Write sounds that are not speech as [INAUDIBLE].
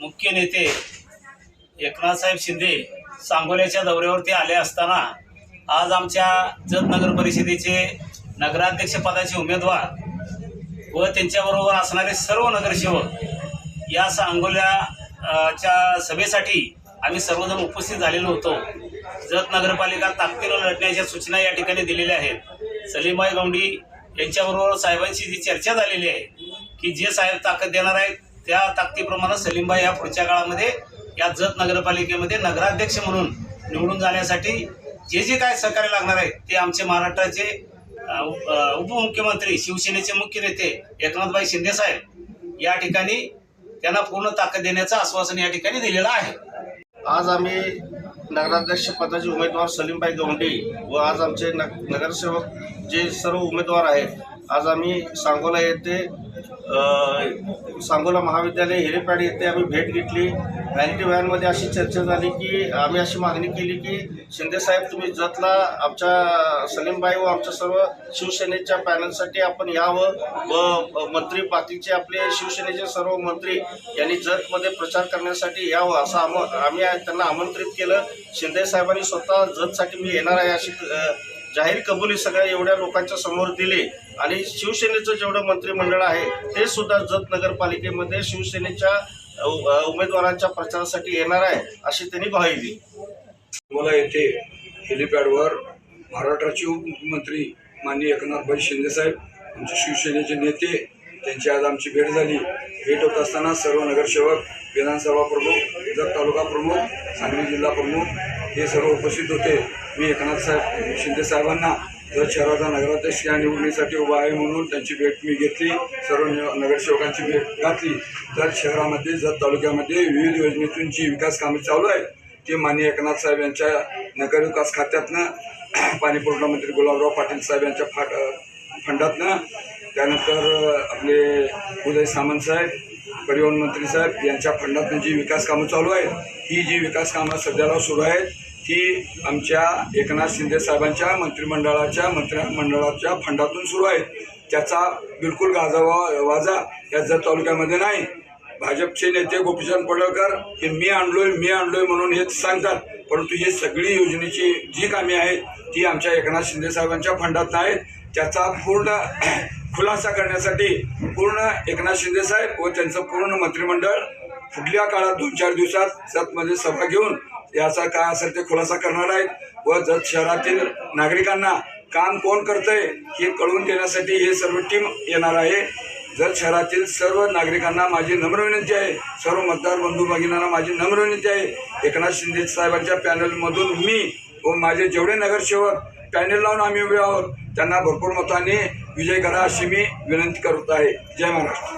मुख्य नेते एकनाथसाहेब शिंदे सांगोल्याच्या दौऱ्यावरती आले असताना आज आमच्या जत नगर परिषदेचे नगराध्यक्षपदाचे उमेदवार व त्यांच्याबरोबर असणारे सर्व नगरसेवक या सांगोल्या च्या सभेसाठी आम्ही सर्वजण उपस्थित झालेलो होतो. जत नगरपालिका ताकदीनं लढण्याच्या सूचना या ठिकाणी दिलेल्या आहेत. सलीमबाई गौंडी यांच्याबरोबर साहेबांशी जी चर्चा झालेली आहे की जे साहेब ताकद देणार आहेत त्या ताकदीप्रमाणे सलीमबाई या पुढच्या काळामध्ये या जत नगरपालिकेमध्ये नगराध्यक्ष म्हणून निवडून जाण्यासाठी जे जे काय सहकार्य लागणार आहे ते आमचे महाराष्ट्राचे उपमुख्यमंत्री शिवसेनेचे मुख्य नेते एकनाथभाई शिंदे साहेब या ठिकाणी त्यांना पूर्ण ताकद देण्याचं आश्वासन या ठिकाणी दिलेलं आहे. आज आम्ही नगराध्यक्ष पदाचे उमेदवार सलीमबाई गवंडे व आज आमचे नग नगरसेवक जे सर्व उमेदवार आहेत आज आम्ही सांगोला येथे सांगोला महाविद्यालय हिरेपाडी येथे आम्ही भेट घेतली. व्हॅनिटी व्हॅनमध्ये अशी चर्चा झाली की आम्ही अशी मागणी केली की शिंदेसाहेब तुम्ही जतला आमच्या सलीमबाई व आमच्या सर्व शिवसेनेच्या पॅनलसाठी आपण यावं. व मंत्री पातीचे आपले शिवसेनेचे सर्व मंत्री यांनी जतमध्ये प्रचार करण्यासाठी यावं असं आम आम्ही त्यांना आमंत्रित केलं. शिंदे साहेबांनी स्वतः जतसाठी मी येणार आहे अशी जाहीर कबुली सगळ्या एवढ्या लोकांच्या समोर दिली आणि शिवसेनेचं जेवढं मंत्रिमंडळ आहे ते सुद्धा जत नगरपालिकेमध्ये शिवसेनेच्या उमेदवारांच्या प्रचारासाठी येणार आहे अशी त्यांनी ग्वाही दिली. मला येथे हेलिपॅडवर महाराष्ट्राचे उपमुख्यमंत्री माननीय एकनाथभाई शिंदेसाहेब आमचे शिवसेनेचे नेते त्यांची आज आमची भेट झाली. भेट होत असताना सर्व नगरसेवक विधानसभा प्रमुख जत तालुका प्रमुख सांगली जिल्हा प्रमुख हे सर्व उपस्थित होते. मी एकनाथ साहेब शिंदे साहेबांना जर शहराचा नगराध्यक्ष या निवडणुकीसाठी उभा आहे म्हणून त्यांची भेट मी घेतली सर्व नगरसेवकांची भेट घातली. तर शहरामध्ये जर तालुक्यामध्ये विविध योजनेतून जी विकास कामे चालू आहेत ते माननीय एकनाथ साहेब यांच्या नगरविकास खात्यातनं [CLEARS THROAT] पाणीपुरवठा मंत्री गुलाबराव पाटील साहेब यांच्या फाट फंडातनं त्यानंतर आपले उदय सामंत साहेब परिवहन मंत्री साहेब यांच्या फंडातून जी विकास कामं चालू आहेत ही जी विकास कामं सध्याला सुरू आहेत ही आमच्या एकनाथ शिंदे साहेबांच्या मंत्रिमंडळाच्या मंत्रिमंडळाच्या फंडातून सुरू आहेत. त्याचा बिलकुल गाजावा वाजा या जत तालुक्यामध्ये नाही. भाजपचे नेते गोपीचंद पडळकर हे मी आणलोय मी आणलोय म्हणून हे सांगतात. परंतु ही सगळी योजनेची जी कामे आहेत ती आमच्या एकनाथ शिंदे साहेबांच्या फंडात आहेत त्याचा पूर्ण [CLEARS THROAT] खुलासा करण्यासाठी पूर्ण एकनाथ शिंदे साहेब व त्यांचं पूर्ण मंत्रिमंडळ पुढल्या काळात दोन चार दिवसात सतमध्ये सभा घेऊन याचा काय असेल ते खुलासा करणार आहेत व जत शहरातील नागरिकांना काम कोण करतंय हे कळवून देण्यासाठी हे सर्व टीम येणार आहे. जत शहरातील सर्व नागरिकांना माझी नम्र विनंती आहे. सर्व मतदार बंधू भगिनींना माझी नम्र विनंती आहे. एकनाथ शिंदे साहेबांच्या पॅनलमधून मी व माझे जेवढे नगरसेवक पॅनल लावून आम्ही उभे आहोत त्यांना भरपूर मताने विजय करा अशी मी विनंती करत आहे. जय महाराष्ट्र.